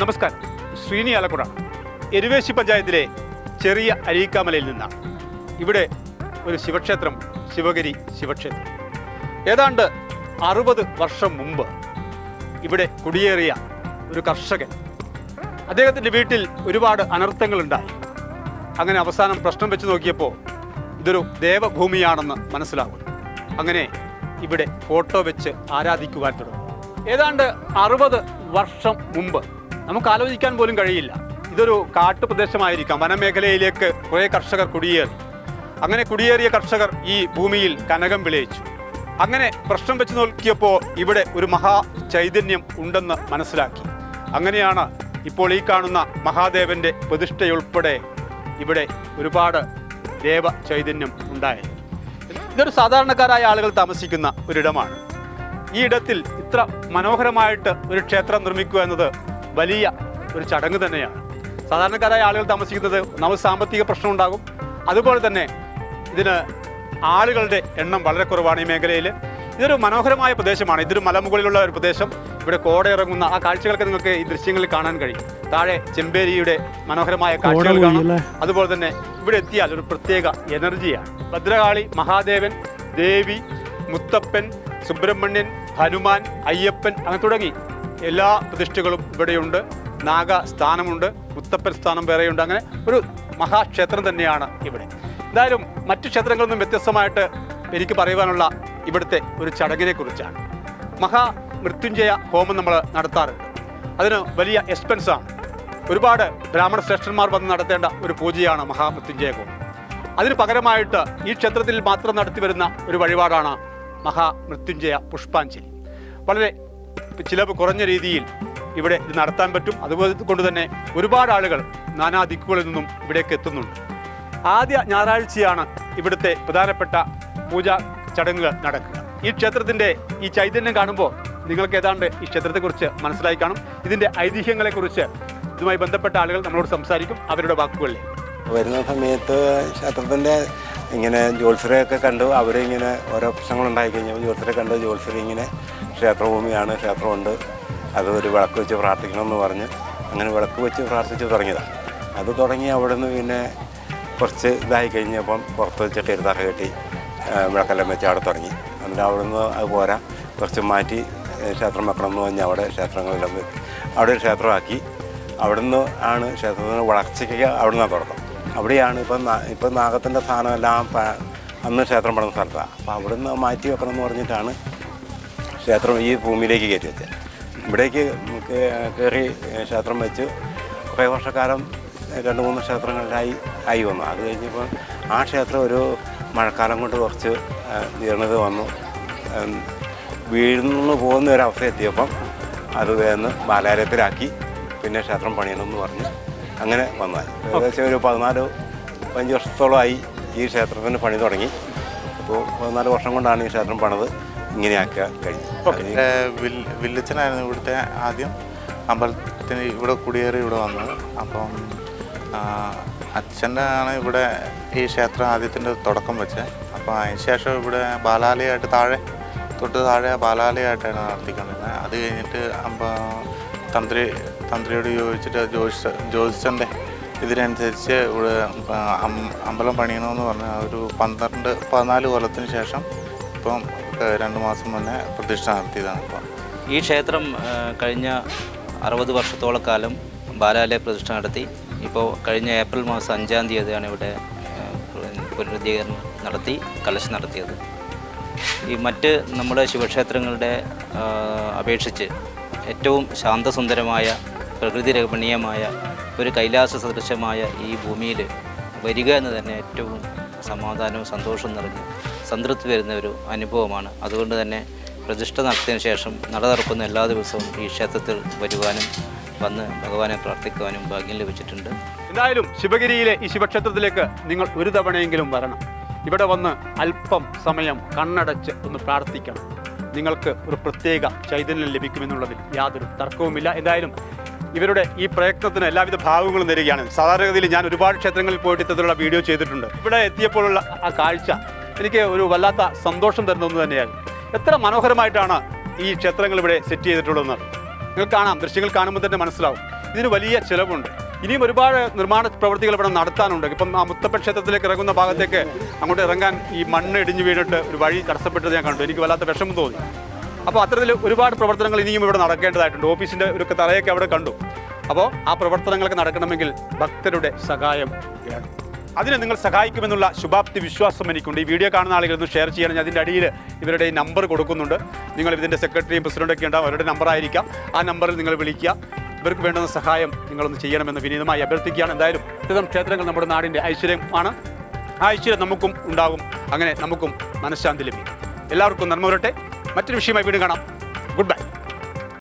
നമസ്കാരം. ശ്രീനി ആലക്കുട എരുവേശി പഞ്ചായത്തിലെ ചെറിയ അരീക്കാമലയിൽ നിന്നാണ് ഇവിടെ ഒരു ശിവക്ഷേത്രം ശിവഗിരി ശിവക്ഷേത്രം. ഏതാണ്ട് അറുപത് വർഷം മുമ്പ് ഇവിടെ കുടിയേറിയ ഒരു കർഷകൻ അദ്ദേഹത്തിന്റെ വീട്ടിൽ ഒരുപാട് അനർത്ഥങ്ങളുണ്ടായി അങ്ങനെ അവസാനം പ്രശ്നം വെച്ച് നോക്കിയപ്പോൾ ഇതൊരു ദേവഭൂമിയാണെന്ന് മനസ്സിലാകുന്നു. അങ്ങനെ ഇവിടെ ഫോട്ടോ വെച്ച് ആരാധിക്കുവാൻ തുടങ്ങി. ഏതാണ്ട് അറുപത് വർഷം മുമ്പ് നമുക്ക് ആലോചിക്കാൻ പോലും കഴിയില്ല. ഇതൊരു കാട്ടുപ്രദേശമായിരിക്കാം. വനമേഖലയിലേക്ക് കുറേ കർഷകർ കുടിയേറി. അങ്ങനെ കുടിയേറിയ കർഷകർ ഈ ഭൂമിയിൽ കനകം വിളയിച്ചു. അങ്ങനെ പ്രശ്നം വെച്ച് നോക്കിയപ്പോൾ ഇവിടെ ഒരു മഹാ ചൈതന്യം ഉണ്ടെന്ന് മനസ്സിലാക്കി. അങ്ങനെയാണ് ഇപ്പോൾ ഈ കാണുന്ന മഹാദേവന്റെ പ്രതിഷ്ഠയുൾപ്പെടെ ഇവിടെ ഒരുപാട് ദേവ ചൈതന്യം ഉണ്ടായത്. ഇതൊരു സാധാരണക്കാരായ ആളുകൾ താമസിക്കുന്ന ഒരിടമാണ്. ഈ ഇടത്തിൽ ഇത്ര മനോഹരമായിട്ട് ഒരു ക്ഷേത്രം നിർമ്മിക്കുക എന്നത് വലിയ ഒരു ചടങ്ങ് തന്നെയാണ്. സാധാരണക്കാരായ ആളുകൾ താമസിക്കുന്നത് നമുക്ക് സാമ്പത്തിക പ്രശ്നം ഉണ്ടാകും. അതുപോലെ തന്നെ ഇതിന് ആളുകളുടെ എണ്ണം വളരെ കുറവാണ് ഈ മേഖലയിൽ. ഇതൊരു മനോഹരമായ പ്രദേശമാണ്. ഇതൊരു മലമുകളിലുള്ള ഒരു പ്രദേശം. ഇവിടെ കോട ഇറങ്ങുന്ന ആ കാഴ്ചകളൊക്കെ നിങ്ങൾക്ക് ഈ ദൃശ്യങ്ങളിൽ കാണാൻ കഴിയും. താഴെ ചെമ്പേരിയുടെ മനോഹരമായ കാഴ്ചകൾ കാണാം. അതുപോലെ തന്നെ ഇവിടെ എത്തിയാൽ ഒരു പ്രത്യേക എനർജിയാണ്. ഭദ്രകാളി മഹാദേവൻ ദേവി മുത്തപ്പൻ സുബ്രഹ്മണ്യൻ ഹനുമാൻ അയ്യപ്പൻ അങ്ങനെ തുടങ്ങി. എല്ലാ പ്രതിഷ്ഠകളും ഇവിടെയുണ്ട്. നാഗ സ്ഥാനമുണ്ട് മുത്തപ്പൻ സ്ഥാനം വേറെയുണ്ട്. അങ്ങനെ ഒരു മഹാക്ഷേത്രം തന്നെയാണ് ഇവിടെ. എന്തായാലും മറ്റു ക്ഷേത്രങ്ങളൊന്നും വ്യത്യസ്തമായിട്ട് എനിക്ക് പറയുവാനുള്ള ഇവിടുത്തെ ഒരു ചടങ്ങിനെ കുറിച്ചാണ് മഹാ മൃത്യുഞ്ജയ ഹോമം നമ്മൾ നടത്താറുണ്ട്. അതിന് വലിയ എക്സ്പെൻസാണ്. ഒരുപാട് ബ്രാഹ്മണ ശ്രേഷ്ഠന്മാർ വന്ന് നടത്തേണ്ട ഒരു പൂജയാണ് മഹാമൃത്യുഞ്ജയ ഹോമം. അതിന് പകരമായിട്ട് ഈ ക്ഷേത്രത്തിൽ മാത്രം നടത്തി വരുന്ന ഒരു വഴിപാടാണ് മഹാമൃത്യുഞ്ജയ പുഷ്പാഞ്ജലി. വളരെ ചിലവ് കുറഞ്ഞ രീതിയിൽ ഇവിടെ ഇത് നടത്താൻ പറ്റും. അതുപോലെ കൊണ്ട് തന്നെ ഒരുപാട് ആളുകൾ നാനാ ദിക്കുകളിൽ നിന്നും ഇവിടേക്ക് എത്തുന്നുണ്ട്. ആദ്യ ഞായറാഴ്ചയാണ് ഇവിടുത്തെ പ്രധാനപ്പെട്ട പൂജാ ചടങ്ങുകൾ നടക്കുക. ഈ ക്ഷേത്രത്തിന്റെ ഈ ചൈതന്യം കാണുമ്പോൾ നിങ്ങൾക്ക് ഏതാണ്ട് ഈ ക്ഷേത്രത്തെക്കുറിച്ച് മനസ്സിലായി കാണും. ഇതിന്റെ ഐതിഹ്യങ്ങളെക്കുറിച്ച് ഇതുമായി ബന്ധപ്പെട്ട ആളുകൾ നമ്മളോട് സംസാരിക്കും. അവരുടെ വാക്കുകളിൽ. വരുന്ന സമയത്ത് ക്ഷേത്രത്തിന്റെ ഇങ്ങനെ ജ്യോത്സരെയൊക്കെ കണ്ടു. അവരിങ്ങനെ ഓരോ പ്രശ്നങ്ങളുണ്ടായി കഴിഞ്ഞപ്പോൾ ജ്യോത്സരെ കണ്ടു. ജ്യോത്സര ഇങ്ങനെ ക്ഷേത്രഭൂമിയാണ് ക്ഷേത്രമുണ്ട്. അത് ഒരു വിളക്ക് വെച്ച് പ്രാർത്ഥിക്കണമെന്ന് പറഞ്ഞ് അങ്ങനെ വിളക്ക് വെച്ച് പ്രാർത്ഥിച്ച് തുടങ്ങിയതാണ് അത് തുടങ്ങി അവിടെ നിന്ന് പിന്നെ കുറച്ച് ഇതായി കഴിഞ്ഞപ്പം പുറത്ത് വെച്ചിട്ട് ഒരു തറ കെട്ടി വിളക്കെല്ലാം വെച്ച് അവിടെ തുടങ്ങി. എന്നിട്ട് അവിടെ നിന്ന് അത് പോരാ. കുറച്ച് മാറ്റി ക്ഷേത്രം വെക്കണമെന്ന് പറഞ്ഞ് അവിടെ ക്ഷേത്രങ്ങളെല്ലാം അവിടെ ഒരു ക്ഷേത്രമാക്കി. അവിടുന്ന് ആണ് ക്ഷേത്രത്തിന് വളർച്ചയ്ക്ക് അവിടെ നിന്നാണ് തുടക്കം. അവിടെയാണ് ഇപ്പം ഇപ്പം നാഗത്തിന്റെ സ്ഥാനമെല്ലാം അന്ന് ക്ഷേത്രം പണിത സ്ഥലത്താണ് അപ്പോൾ അവിടുന്ന് മാറ്റി വെക്കണം എന്ന് പറഞ്ഞിട്ടാണ് ക്ഷേത്രം ഈ ഭൂമിയിലേക്ക് കയറ്റി വെച്ചത് ഇവിടേക്ക് കയറി ക്ഷേത്രം വെച്ച് കുറേ വർഷക്കാലം രണ്ട് മൂന്ന് ക്ഷേത്രങ്ങളിലായി ആയി വന്നു. അത് കഴിഞ്ഞപ്പോൾ ആ ക്ഷേത്രം ഒരു മഴക്കാലം കൊണ്ട് കുറച്ച് ജീർണത വന്നു. വീഴുന്നു പോകുന്ന ഒരവസ്ഥ എത്തിയപ്പം അത് വേന്ന് ബാലാലയത്തിലാക്കി പിന്നെ ക്ഷേത്രം പണിയണമെന്ന് പറഞ്ഞ് അങ്ങനെ വന്നാൽ ഏകദേശം ഒരു പതിനാല് പതിനഞ്ച് വർഷത്തോളമായി ഈ ക്ഷേത്രത്തിന് പണി തുടങ്ങി. അപ്പോൾ പതിനാല് വർഷം കൊണ്ടാണ് ഈ ക്ഷേത്രം പണിത്. ഇങ്ങനെയാക്കുക കഴിഞ്ഞു. വില്ലച്ചനായിരുന്നു ഇവിടുത്തെ ആദ്യം. അമ്പലത്തിന് ഇവിടെ കുടിയേറി ഇവിടെ വന്നത് അപ്പം അച്ഛന്റെ ആണ് ഇവിടെ ഈ ക്ഷേത്രം ആദ്യത്തിന്റെ തുടക്കം വെച്ചത്. അപ്പോൾ അതിന് ശേഷം ഇവിടെ ബാലാലയമായിട്ട് താഴെ തൊട്ട് താഴെ ബാലാലയമായിട്ടാണ് നടത്തിക്കൊണ്ടിരുന്നത്. അത് കഴിഞ്ഞിട്ട് അപ്പം തന്ത്രി തന്ത്രിയോട് ചോദിച്ചിട്ട് ജ്യോതിഷ ജ്യോതിഷന്റെ ഇതിനനുസരിച്ച് ഇവിടെ അമ്പലം പണിയണമെന്ന് പറഞ്ഞ ഒരു പന്ത്രണ്ട് പതിനാല് കൊല്ലത്തിന് ശേഷം ഇപ്പം രണ്ട് മാസം മുന്നേ പ്രതിഷ്ഠ നടത്തിയതാണ് ഇപ്പം. ഈ ക്ഷേത്രം കഴിഞ്ഞ അറുപത് വർഷത്തോളം കാലം ബാലാലയ പ്രതിഷ്ഠ നടത്തി. ഇപ്പോൾ കഴിഞ്ഞ ഏപ്രിൽ മാസം അഞ്ചാം തീയതിയാണ് ഇവിടെ പുനരുദ്ധീകരണം നടത്തി കലശ് നടത്തിയത്. ഈ മറ്റ് നമ്മുടെ ശിവക്ഷേത്രങ്ങളുടെ അപേക്ഷിച്ച് ഏറ്റവും ശാന്തസുന്ദരമായ പ്രകൃതി രമണീയമായ ഒരു കൈലാസ സദൃശമായ ഈ ഭൂമിയിൽ വരിക എന്ന് തന്നെ ഏറ്റവും സമാധാനവും സന്തോഷവും നിറഞ്ഞ് സംതൃപ്തി വരുന്ന ഒരു അനുഭവമാണ്. അതുകൊണ്ട് തന്നെ പ്രതിഷ്ഠ നടത്തിയതിനു ശേഷം നട തുറക്കുന്ന എല്ലാ ദിവസവും ഈ ക്ഷേത്രത്തിൽ വരുവാനും വന്ന് ഭഗവാനെ പ്രാർത്ഥിക്കുവാനും ഭാഗ്യം ലഭിച്ചിട്ടുണ്ട്. എന്തായാലും ശിവഗിരിയിലെ ഈ ശിവക്ഷേത്രത്തിലേക്ക് നിങ്ങൾ ഒരു തവണയെങ്കിലും വരണം. ഇവിടെ വന്ന് അല്പം സമയം കണ്ണടച്ച് ഒന്ന് പ്രാർത്ഥിക്കണം. നിങ്ങൾക്ക് ഒരു പ്രത്യേക ചൈതന്യം ലഭിക്കുമെന്നുള്ളതിൽ യാതൊരു തർക്കവുമില്ല. എന്തായാലും ഇവരുടെ ഈ പ്രയത്നത്തിന് എല്ലാവിധ ഭാഗങ്ങളും തരികയാണ്. സാധാരണഗതിയിൽ ഞാൻ ഒരുപാട് ക്ഷേത്രങ്ങളിൽ പോയിട്ട് ഇത്തരത്തിലുള്ള വീഡിയോ ചെയ്തിട്ടുണ്ട്. ഇവിടെ എത്തിയപ്പോഴുള്ള ആ കാഴ്ച എനിക്ക് ഒരു വല്ലാത്ത സന്തോഷം തരുന്ന ഒന്ന് തന്നെയായിരുന്നു എത്ര മനോഹരമായിട്ടാണ് ഈ ക്ഷേത്രങ്ങൾ ഇവിടെ സെറ്റ് ചെയ്തിട്ടുള്ളതെന്ന്. നിങ്ങൾ കാണാം ദൃശ്യങ്ങൾ കാണുമ്പോൾ തന്നെ മനസ്സിലാവും. ഇതിന് വലിയ ചിലവുണ്ട്. ഇനിയും ഒരുപാട് നിർമ്മാണ പ്രവൃത്തികൾ ഇവിടെ നടത്താനുണ്ട്. ഇപ്പം ആ മുത്തപ്പൻ ക്ഷേത്രത്തിലേക്ക് ഇറങ്ങുന്ന ഭാഗത്തേക്ക് അങ്ങോട്ട് ഇറങ്ങാൻ ഈ മണ്ണ് ഇടിഞ്ഞു വീണിട്ട് ഒരു വഴി തടസ്സപ്പെട്ടത് ഞാൻ കണ്ടു. എനിക്ക് വല്ലാത്ത വിഷമം തോന്നി. അപ്പോൾ അത്തരത്തിൽ ഒരുപാട് പ്രവർത്തനങ്ങൾ ഇനിയും ഇവിടെ നടക്കേണ്ടതായിട്ടുണ്ട്. ഓഫീസിന്റെ ഒരു തറയൊക്കെ അവിടെ കണ്ടു. അപ്പോൾ ആ പ്രവർത്തനങ്ങളൊക്കെ നടക്കണമെങ്കിൽ ഭക്തരുടെ സഹായം വേണം. അതിനെ നിങ്ങൾ സഹായിക്കുമെന്നുള്ള ശുഭാപ്തി വിശ്വാസം എനിക്കുണ്ട്. ഈ വീഡിയോ കാണുന്ന ആളുകൾ ഒന്ന് ഷെയർ ചെയ്യണം. ഞാൻ അതിന്റെ അടിയിൽ ഇവരുടെ ഈ നമ്പർ കൊടുക്കുന്നുണ്ട്. നിങ്ങൾ ഇതിന്റെ സെക്രട്ടറിയും പ്രസിഡന്റൊക്കെ ഉണ്ടാവും. അവരുടെ നമ്പറായിരിക്കാം ആ നമ്പറിൽ നിങ്ങൾ വിളിക്കുക. ഇവർക്ക് വേണ്ടുന്ന സഹായം നിങ്ങളൊന്ന് ചെയ്യണമെന്ന് വിനീതമായി അഭ്യർത്ഥിക്കുകയാണ്. എന്തായാലും ഇത്തരം ക്ഷേത്രങ്ങൾ നമ്മുടെ നാടിന്റെ ഐശ്വര്യമാണ്. ആ ഐശ്വര്യം നമുക്കും ഉണ്ടാകും. അങ്ങനെ നമുക്കും മനഃശാന്തി ലഭിക്കും. എല്ലാവർക്കും നന്മ വരട്ടെ. മറ്റൊരു വിഷയമായി വീണ്ടും കാണാം. Good bye